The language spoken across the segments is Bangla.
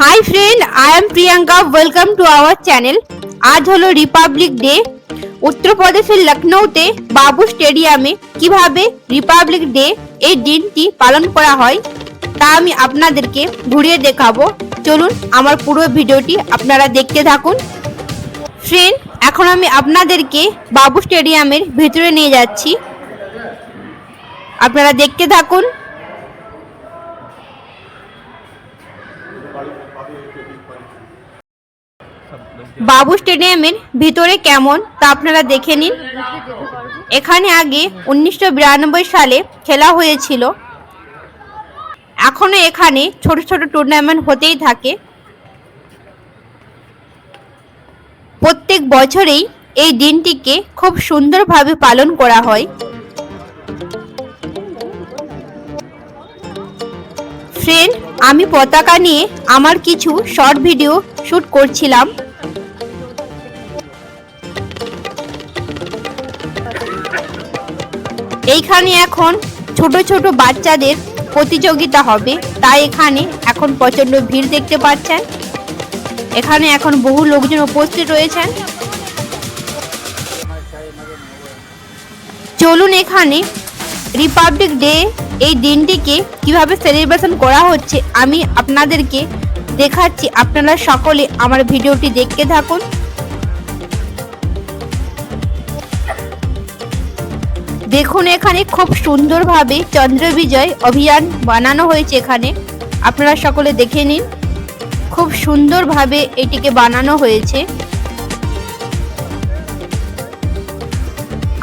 Hi friend I am Priyanka welcome to our channel আজ হলো রিপাবলিক ডে উত্তরপ্রদেশের লখনৌতে বাবু স্টেডিয়ামে কীভাবে রিপাবলিক ডে এই দিনটি পালন করা হয়, তা আমি আপনাদেরকে ঘুরিয়ে দেখাবো। চলুন আমার পুরো ভিডিওটি আপনারা দেখতে থাকুন। ফ্রেন্ড এখন আমি আপনাদেরকে বাবু স্টেডিয়ামের ভিতরে নিয়ে যাচ্ছি। আপনারা দেখতে থাকুন। বাবু স্টেডিয়ামের ভিতরে কেমন তা আপনারা দেখে নিন। এখানে আগে উনিশশো বিরানব্বই সালে খেলা হয়েছিল। এখনও এখানে ছোট ছোট টুর্নামেন্ট হতেই থাকে। প্রত্যেক বছরেই এই দিনটিকে খুব সুন্দরভাবে পালন করা হয়। ফ্রেন্ড আমি পতাকা নিয়ে আমার কিছু শর্ট ভিডিও শুট করছিলাম। এইখানে এখন ছোট ছোট বাচ্চাদের প্রতিযোগিতা হবে। তাই এখানে এখন প্রচণ্ড ভিড় দেখতে পাচ্ছেন। এখানে এখন বহু লোকজন উপস্থিত রয়েছেন। চলুন এখানে রিপাবলিক ডে এই দিনটিকে কীভাবে সেলিব্রেশন করা হচ্ছে আমি আপনাদেরকে দেখাচ্ছি। আপনারা সকলে আমার ভিডিওটি দেখতে থাকুন। দেখুন এখানে খুব সুন্দরভাবে চন্দ্র বিজয় অভিযান বানানো হয়েছে এখানে। আপনারা সকলে দেখে নিন, খুব সুন্দরভাবে এটিকে বানানো হয়েছে।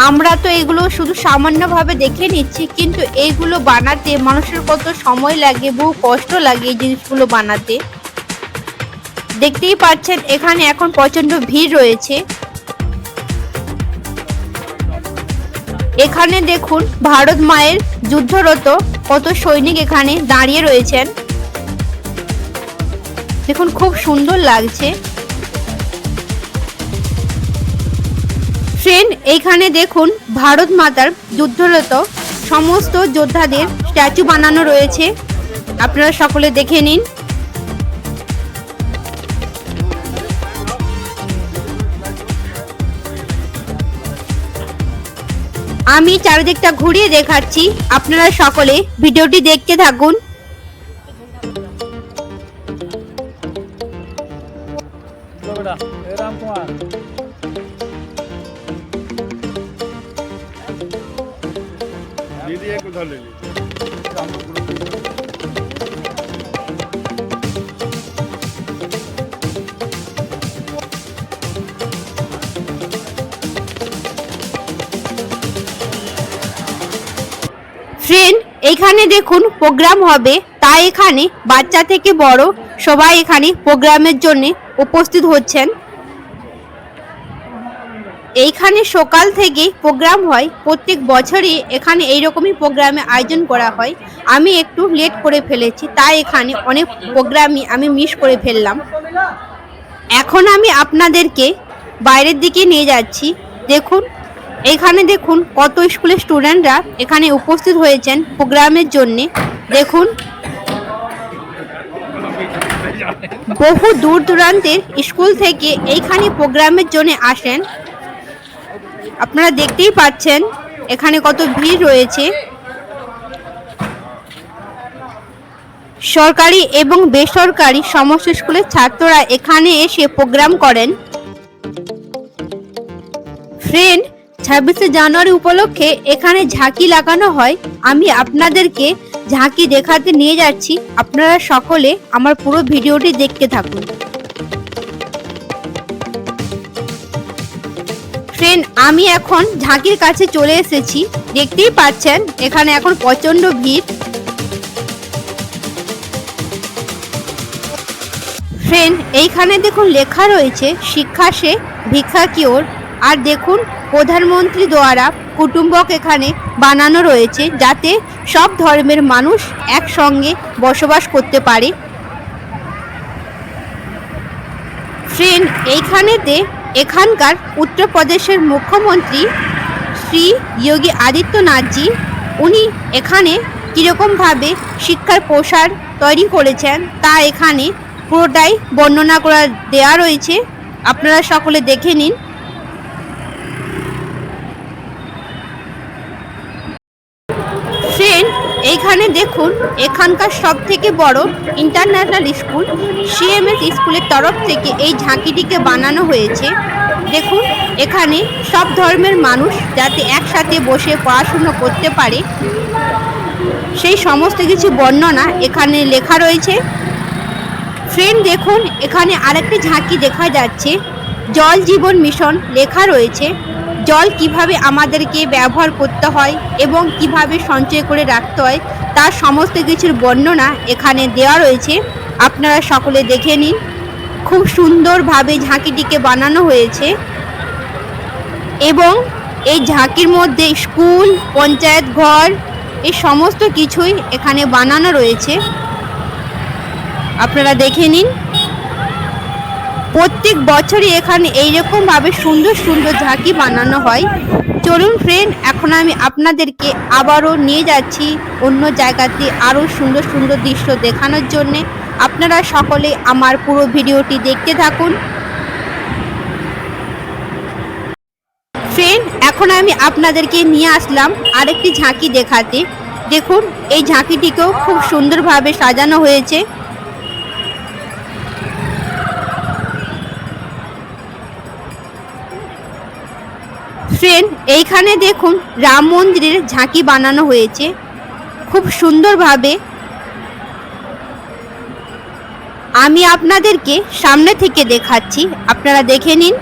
আমরা তো এগুলো শুধু সামান্যভাবে দেখে নিচ্ছি, কিন্তু এইগুলো বানাতে মানুষের কত সময় লাগে, বহু কষ্ট লাগে এই জিনিসগুলো বানাতে। দেখতেই পাচ্ছেন, এখানে এখন প্রচণ্ড ভিড় রয়েছে। এখানে দেখুন ভারত মায়ের যুদ্ধরত কত সৈনিক এখানে দাঁড়িয়ে রয়েছেন। দেখুন খুব সুন্দর লাগছে। ফ্রেন্ড এইখানে দেখুন ভারত মাতার যুদ্ধরত সমস্ত যোদ্ধাদের স্ট্যাচু বানানো রয়েছে। আপনারা সকলে দেখে নিন। আমি চারিদিকটা ঘুরিয়ে দেখাচ্ছি আপনারা সকলে ভিডিওটি দেখতে থাকুন लो बेटा ए राम कुमार दीदी एक उधर ले लीजिए এখানে দেখুন প্রোগ্রাম হবে। তাই এখানে বাচ্চা থেকে বড় সবাই এখানে প্রোগ্রামের জন্য উপস্থিত হচ্ছেন। এইখানে সকাল থেকে প্রোগ্রাম হয়। প্রত্যেক বছরই এখানে এইরকমই প্রোগ্রামে আয়োজন করা হয়। আমি একটু লেট করে ফেলেছি, তাই এখানে অনেক প্রোগ্রামই আমি মিস করে ফেললাম। এখন আমি আপনাদেরকে বাইরের দিকে নিয়ে যাচ্ছি। দেখুন এখানে দেখুন কত স্কুলের স্টুডেন্টরা এখানে উপস্থিত হয়েছেন প্রোগ্রামের জন্য। দেখুন। বহু দূর দূরান্তের স্কুল থেকে এইখানে প্রোগ্রামের জন্য আসেন। আপনারা দেখতেই পাচ্ছেন এখানে কত ভিড় রয়েছে। সরকারি এবং বেসরকারি সমস্ত স্কুলের ছাত্ররা এখানে এসে প্রোগ্রাম করেন। ফ্রেন্ড ছাব্বিশে জানুয়ারি উপলক্ষে এখানে ঝাঁকি লাগানো হয়। আমি আপনাদেরকে ঝাঁকি দেখাতে নিয়ে যাচ্ছি। আপনারা সকলে আমার পুরো ভিডিওটি দেখতে থাকুন। ফ্রেন্ড আমি এখন ঝাঁকির কাছে চলে এসেছি। দেখতেই পাচ্ছেন, এখানে এখন প্রচণ্ড ভিড়। ফ্রেন্ড এইখানে দেখুন লেখা রয়েছে, শিক্ষা সে ভিক্ষা কি ওর? আর দেখুন প্রধানমন্ত্রী দ্বারা কুটুম্বক এখানে বানানো রয়েছে যাতে সব ধর্মের মানুষ একসঙ্গে বসবাস করতে পারে। ফ্রেন্ড এইখানেতে এখানকার উত্তরপ্রদেশের মুখ্যমন্ত্রী শ্রী যোগী আদিত্যনাথজি, উনি এখানে কীরকমভাবে শিক্ষার প্রসার তৈরি করেছেন তা এখানে পুরোটাই বর্ণনা করা দেয়া রয়েছে। আপনারা সকলে দেখে নিন ফ্রেন্ড এইখানে দেখুন, এখানকার সব থেকে বড় ইন্টারন্যাশনাল স্কুল সিএমএস স্কুলের তরফ থেকে এই ঝাঁকিটিকে বানানো হয়েছে। দেখুন, এখানে সব ধর্মের মানুষ যাতে একসাথে বসে পড়াশুনো করতে পারে। সেই সমস্ত কিছু বর্ণনা এখানে লেখা রয়েছে। ফ্রেন্ড দেখুন, এখানে আরেকটি ঝাঁকি দেখা যাচ্ছে। জল জীবন মিশন লেখা রয়েছে। জল কীভাবে আমাদেরকে ব্যবহার করতে হয় এবং কীভাবে সঞ্চয় করে রাখতে হয় তার সমস্ত কিছুর বর্ণনা এখানে দেওয়া রয়েছে। আপনারা সকলে দেখে নিন। খুব সুন্দরভাবে ঝাঁকিটিকে বানানো হয়েছে। এবং এই ঝাঁকির মধ্যে স্কুল, পঞ্চায়েত ঘর, এই সমস্ত কিছুই এখানে বানানো রয়েছে। আপনারা দেখে নিন। প্রত্যেক বছরই এখানে এইরকম ভাবে সুন্দর সুন্দর ঝাঁকি বানানো হয়। চলুন ফ্রেন্ড এখন আমি আপনাদেরকে আবারও নিয়ে যাচ্ছি অন্য জায়গাতে আরও সুন্দর সুন্দর দৃশ্য দেখানোর জন্যে। আপনারা সকলে আমার পুরো ভিডিওটি দেখতে থাকুন। ফ্রেন্ড এখন আমি আপনাদেরকে নিয়ে আসলাম আরেকটি ঝাঁকি দেখাতে। দেখুন, এই ঝাঁকিটিকেও খুব সুন্দরভাবে সাজানো হয়েছে। ফ্রেন্ড এইখানে দেখুন রাম মন্দিরের ঝাঁকি বানানো হয়েছে। খুব সুন্দরভাবে। আমি আপনাদেরকে সামনে থেকে দেখাচ্ছি। আপনারা দেখে নিন।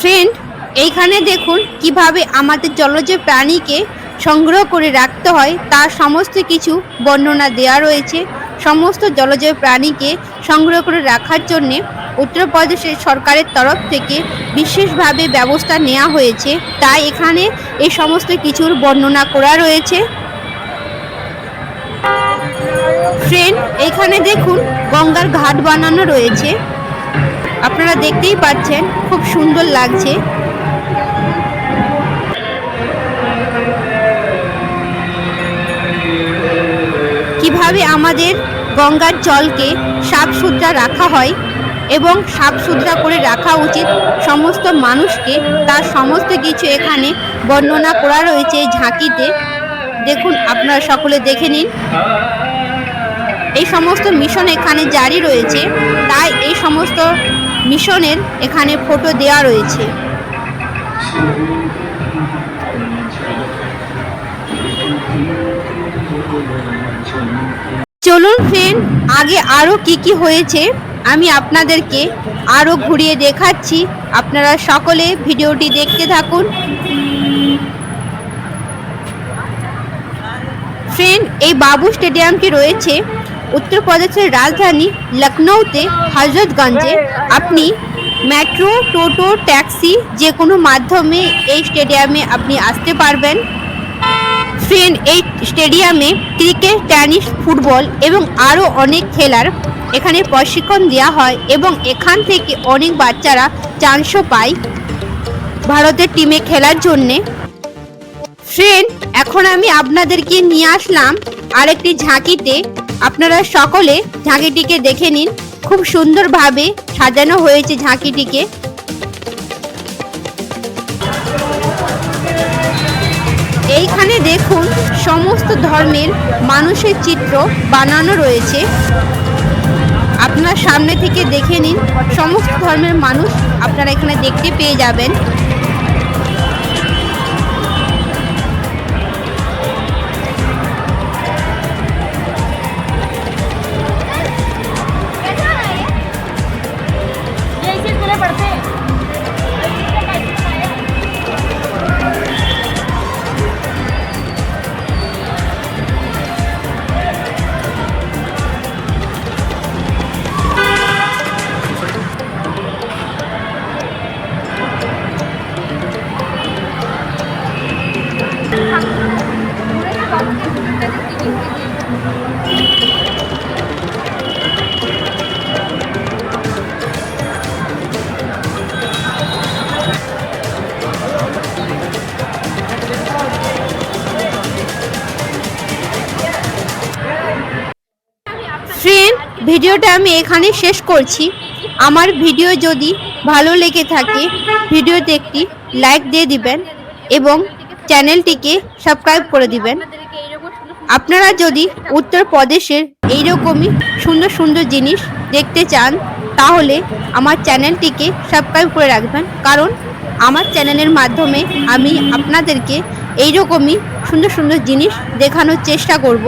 ফ্রেন্ড এইখানে দেখুন কীভাবে আমাদের জলজ প্রাণীকে সংগ্রহ করে রাখতে হয়, তার সমস্ত কিছু বর্ণনা দেওয়া রয়েছে। সমস্ত জলজ প্রাণীকে সংগ্রহ করে রাখার জন্যে উত্তরপ্রদেশের সরকারের তরফ থেকে বিশেষভাবে ব্যবস্থা নেওয়া হয়েছে। তাই এখানে এই সমস্ত কিছুর বর্ণনা করা রয়েছে। ফ্রেন্ড এখানে দেখুন, গঙ্গার ঘাট বানানো রয়েছে। আপনারা দেখতেই পাচ্ছেন, খুব সুন্দর লাগছে। কীভাবে আমাদের গঙ্গার জলকে সাফ সুতরা রাখা হয় এবং সাফ সুতরা করে রাখা উচিত সমস্ত মানুষকে। তার সমস্ত কিছু এখানে বর্ণনা করা রয়েছে এই ঝাঁকিতে। দেখুন, আপনারা সকলে দেখে নিন। এই সমস্ত মিশন এখানে জারি রয়েছে। তাই এই সমস্ত মিশনের এখানে ফটো দেওয়া রয়েছে। চলুন ফ্রেন্ড আগে আরও কি কি হয়েছে আমি আপনাদেরকে আরও ঘুরিয়ে দেখাচ্ছি। আপনারা সকলে ভিডিওটি দেখতে থাকুন। ফ্রেন্ড এই বাবু স্টেডিয়ামটি রয়েছে? উত্তরপ্রদেশের রাজধানী লখনৌতে হজরতগঞ্জে আপনি মেট্রো টোটো ট্যাক্সি যে কোনো মাধ্যমে এই স্টেডিয়ামে আপনি আসতে পারবেন। ফ্রেন্ড এই স্টেডিয়ামে ক্রিকেট, টেনিস, ফুটবল এবং আরও অনেক খেলার এখানে প্রশিক্ষণ দেওয়া হয় এবং এখান থেকে অনেক বাচ্চারা চান্সও পায় ভারতের টিমে খেলার জন্যে। ফ্রেন্ড, এখন আমি আপনাদেরকে নিয়ে আসলাম আরেকটি ঝাঁকিতে। আপনারা সকলে ঝাঁকিটিকে দেখে নিন। খুব সুন্দরভাবে সাজানো হয়েছে ঝাঁকিটিকে। এইখানে দেখুন সমস্ত ধর্মের মানুষের চিত্র বানানো রয়েছে। আপনার সামনে থেকে দেখে নিন, সমস্ত ধর্মের মানুষ আপনারা এখানে দেখতে পেয়ে যাবেন। ভিডিওটা আমি এখানে শেষ করছি। আমার ভিডিও যদি ভালো লেগে থাকে, ভিডিওতে একটি লাইক দিয়ে দিবেন এবং চ্যানেলটিকে সাবস্ক্রাইব করে দিবেন। আপনারা যদি উত্তরপ্রদেশের এইরকমই সুন্দর সুন্দর জিনিস দেখতে চান, তাহলে আমার চ্যানেলটিকে সাবস্ক্রাইব করে রাখবেন। কারণ আমার চ্যানেলের মাধ্যমে আমি আপনাদেরকে এইরকমই সুন্দর সুন্দর জিনিস দেখানোর চেষ্টা করব।